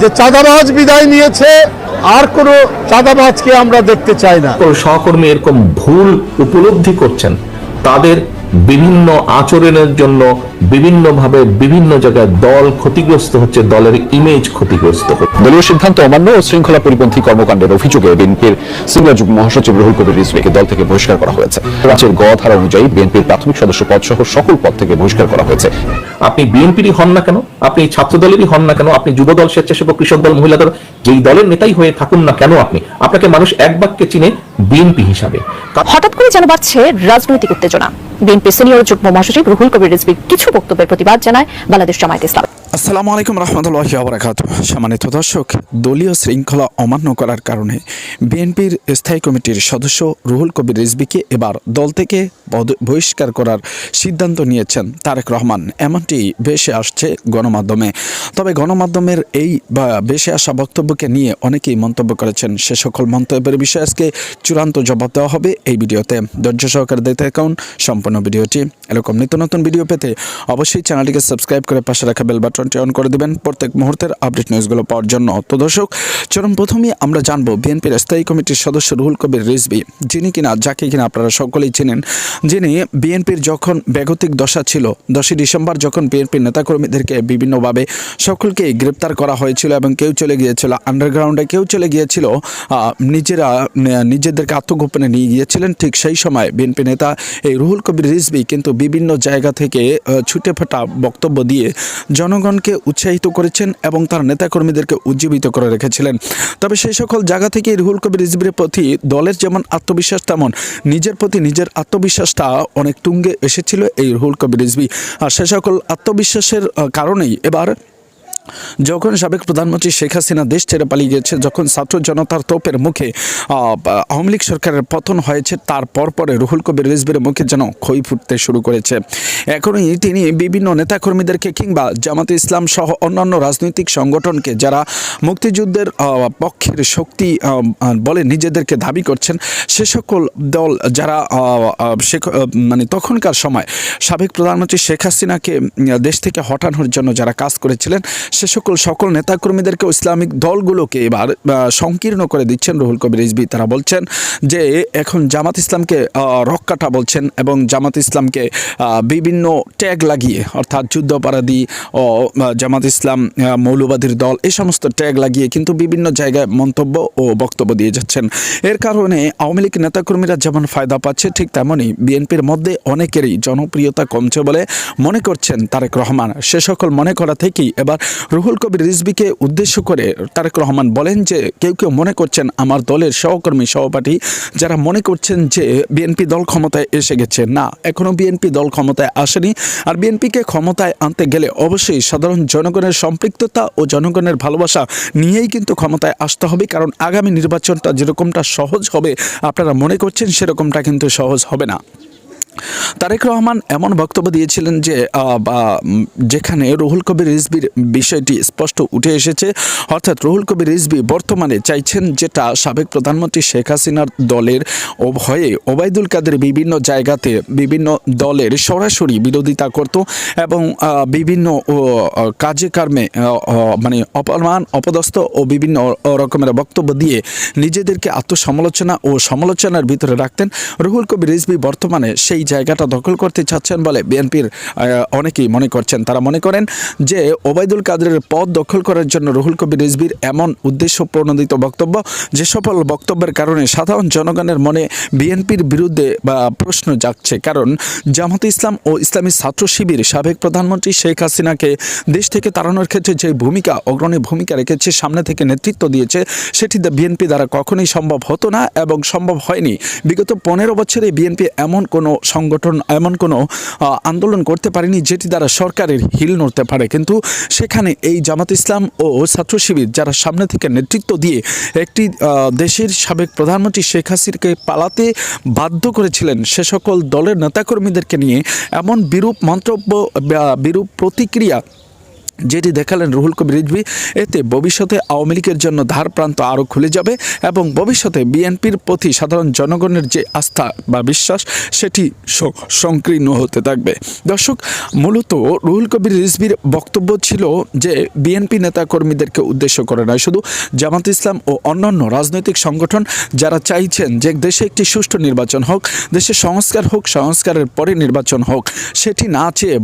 যে চাঁদাবাজ বিদায় নিয়েছে, আর কোনো চাঁদাবাজকে আমরা দেখতে চাই না। সহকর্মী এরকম ভুল উপলব্ধি করছেন, তাদের বিভিন্ন আচরণের জন্য বিভিন্নভাবে বিভিন্ন জায়গায় দল ক্ষতিগ্রস্ত হচ্ছে দলের ইমেজ ক্ষতিগ্রস্ত হচ্ছে। দলীয় সিদ্ধান্ত অমান্য ও শৃঙ্খলা পরিপন্থী কর্মকাণ্ডের অভিযোগে বিএনপির সিনিয়র যুগ্ম মহাসচিব রুহুল কবির রিজভিকে দল থেকে বহিষ্কার করা হয়েছে। রাজ্যের গ ধারা অনুযায়ী বিএনপির প্রাথমিক সদস্য পদ সহ সকল পদ থেকে বহিষ্কার করা হয়েছে। আপনি বিএনপিরই হন না কেন? আপনি ছাত্র দলেরই হন না কেন? আপনি যুব দল স্বেচ্ছাসেবক কৃষক দল মহিলা দল যেই দলের নেতাই হয়ে থাকুন না কেন আপনি? আপনাকে মানুষ এক বাক্যে চিনে বিএনপি হিসাবে। হঠাৎ করে যেন বাড়ছে রাজনৈতিক উত্তেজনা। বিএনপি সিনিয়র যুগ্ম মহাসচিব রুহুল কবির রিজভির কিছু বক্তব্যের প্রতিবাদ জানায় বাংলাদেশ জামায়াত ইসলাম। আসসালামু আলাইকুম রহমতুল্লাহি আবরাকাত সম্মানিত দর্শক, দলীয় শৃঙ্খলা অমান্য করার কারণে বিএনপির স্থায়ী কমিটির সদস্য রুহুল কবির রিজবিকে এবার দল থেকে বহিষ্কার করার সিদ্ধান্ত নিয়েছেন তারেক রহমান। এমনটি ভেসে আসছে গণমাধ্যমে। তবে গণমাধ্যমের এই বা ভেসে আসা বক্তব্যকে নিয়ে অনেকেই মন্তব্য করেছেন। সে সকল মন্তব্যের বিষয়ে আজকে চূড়ান্ত জবাব দেওয়া হবে এই ভিডিওতে। ধৈর্য সহকারে দেখতে থাকুন সম্পূর্ণ ভিডিওটি। এরকম নিত্য নতুন ভিডিও পেতে অবশ্যই চ্যানেলটিকে সাবস্ক্রাইব করে পাশে রাখা বেল বাটনটি অন করে দেবেন। প্রত্যেক মুহূর্তের আপডেট নিউজগুলো পাওয়ার জন্য। তো দর্শক চরম প্রথমেই আমরা জানব বিএনপির স্থায়ী কমিটির সদস্য রুহুল কবির রিজবি যিনি কিনা, যাকে কিনা আপনারা সকলেই চেনেন, যিনি বিএনপির যখন বেগতিক দশা ছিল, দশই ডিসেম্বর যখন বিএনপির নেতাকর্মীদেরকে বিভিন্নভাবে সকলকে গ্রেপ্তার করা হয়েছিল এবং কেউ চলে গিয়েছিল আন্ডারগ্রাউন্ডে কেউ চলে গিয়েছিল নিজেরা নিজেদেরকে আত্মগোপনে নিয়ে গিয়েছিলেন, ঠিক সেই সময় বিএনপি নেতা এই রুহুল কবির রিজবি কিন্তু বিভিন্ন জায়গা থেকে ছুটে ফাটা বক্তব্য দিয়ে জনগণকে উৎসাহিত করেছেন এবং তার নেতাকর্মীদেরকে উজ্জীবিত করে রেখেছিলেন। তবে সেই সকল জায়গা থেকে রুহুল কবির রিজবির প্রতি দলের যেমন আত্মবিশ্বাস, তেমন নিজের প্রতি নিজের আত্মবিশ্বাসটা অনেক তুঙ্গে এসেছিল এই রুহুল কবির রিজবি আর সে সকল আত্মবিশ্বাসের কারণেই এবার যখন সাবেক প্রধানমন্ত্রী শেখ হাসিনা দেশ ছেড়ে পালিয়ে গেছে, যখন ছাত্র জনতার তোপের মুখে আওয়ামী লীগ সরকারের পতন হয়েছে তারপর পরে রুহুল কবির রিজবির মুখে যেন খই ফুটতে শুরু করেছে। এখনই তিনি বিভিন্ন নেতাকর্মীদেরকে কিংবা জামাতে ইসলাম সহ অন্যান্য রাজনৈতিক সংগঠনকে, যারা মুক্তিযুদ্ধের পক্ষের শক্তি বলে নিজেদেরকে দাবি করছেন, সে সকল দল যারা মানে তখনকার সময় সাবেক প্রধানমন্ত্রী শেখ হাসিনাকে দেশ থেকে হটানোর জন্য যারা কাজ করেছিলেন সে সকল সকল নেতাকর্মীদেরকে ইসলামিক দলগুলোকে এবার সংকীর্ণ করে দিচ্ছেন রুহুল কবির রিজভি। তারা বলছেন যে এখন জামাত ইসলামকে রক্ষাটা বলছেন এবং জামাত ইসলামকে বিভিন্ন ট্যাগ লাগিয়ে, অর্থাৎ যুদ্ধাপরাধী ও জামাত ইসলাম মৌলবাদীর দল এই সমস্ত ট্যাগ লাগিয়ে কিন্তু বিভিন্ন জায়গায় মন্তব্য ও বক্তব্য দিয়ে যাচ্ছেন। এর কারণে আওয়ামী লীগ নেতাকর্মীরা যেমন ফায়দা পাচ্ছে, ঠিক তেমনই বিএনপির মধ্যে অনেকেরই জনপ্রিয়তা কমছে বলে মনে করছেন তারেক রহমান। সে সকল মনে করা থেকেই এবার রুহুল কবির রিজবিকে উদ্দেশ্য করে তারেক রহমান বলেন যে কেউ কেউ মনে করছেন আমার দলের সহকর্মী, সহপাঠী যারা মনে করছেন যে বিএনপি দল ক্ষমতায় এসে গেছে। না এখনও বিএনপি দল ক্ষমতায় আসেনি। আর বিএনপিকে ক্ষমতায় আনতে গেলে অবশ্যই সাধারণ জনগণের সম্পৃক্ততা ও জনগণের ভালোবাসা নিয়েই কিন্তু ক্ষমতায় আসতে হবে। কারণ আগামী নির্বাচনটা যেরকমটা সহজ হবে, আপনারা মনে করছেন সেরকমটা কিন্তু সহজ হবে না। তারেক রহমান এমন বক্তব্য দিয়েছিলেন যে যেখানে রুহুল কবির রিজবির বিষয়টি স্পষ্ট উঠে এসেছে, অর্থাৎ রুহুল কবির রিজবি বর্তমানে চাইছেন যেটা সাবেক প্রধানমন্ত্রী শেখ হাসিনার দলের হয়ে ওবায়দুল কাদের বিভিন্ন জায়গাতে বিভিন্ন দলের সরাসরি বিরোধিতা করত এবং বিভিন্ন কাজে কর্মে মানে অপমান, অপদস্থ ও বিভিন্ন রকমের বক্তব্য দিয়ে নিজেদেরকে আত্মসমালোচনা ও সমালোচনার ভিতরে রাখতেন। রুহুল কবির রিজবি বর্তমানে সেই জায়গাটা দখল করতে চাচ্ছেন বলে বিএনপির অনেকেই মনে করছেন। তারা মনে করেন যে ওবায়দুল কাদেরের পদ দখল করার জন্য রুহুল কবির রিজবির এমন উদ্দেশ্য প্রণোদিত বক্তব্য যে সকল বক্তব্যের কারণে সাধারণ জনগণের মনে বিএনপির বিরুদ্ধে, বা, প্রশ্ন জাগছে। কারণ জামাত ইসলাম ও ইসলামী ছাত্র শিবির সাবেক প্রধানমন্ত্রী শেখ হাসিনাকে দেশ থেকে তাড়ানোর ক্ষেত্রে যে ভূমিকা, অগ্রণী ভূমিকা রেখেছে, সামনে থেকে নেতৃত্ব দিয়েছে, সেটি বিএনপি দ্বারা কখনোই সম্ভব হতো না এবং সম্ভব হয়নি। বিগত পনেরো বছরে বিএনপি এমন কোনো সংগঠন এমন কোনো আন্দোলন করতে পারেনি যেটি দ্বারা সরকারের হিল নড়তে পারে। কিন্তু সেখানে এই জামাত ইসলাম ও ছাত্র শিবির যারা সামনে থেকে নেতৃত্ব দিয়ে একটি দেশের সাবেক প্রধানমন্ত্রী শেখ হাসিরকে পালাতে বাধ্য করেছিলেন, সে সকল দলের নেতাকর্মীদেরকে নিয়ে এমন বিরূপ মন্তব্য বিরূপ প্রতিক্রিয়া যেটি দেখালেন রুহুল কবির রিজভি, এতে ভবিষ্যতে আওয়ামী লীগের জন্য ধার প্রান্ত আরও খুলে যাবে এবং ভবিষ্যতে বিএনপির প্রতি সাধারণ জনগণের যে আস্থা বা বিশ্বাস, সেটি সংকীর্ণ হতে থাকবে। দর্শক, মূলত রুহুল কবির রিজভির বক্তব্য ছিল যে বিএনপি নেতা কর্মীদেরকে উদ্দেশ্য করে নয়, শুধু জামাত ইসলাম ও অন্যান্য রাজনৈতিক সংগঠন যারা চাইছেন যে দেশে একটি সুষ্ঠু নির্বাচন হোক, দেশে সংস্কার হোক, সংস্কারের পরে নির্বাচন হোক, সেটি না চেয়ে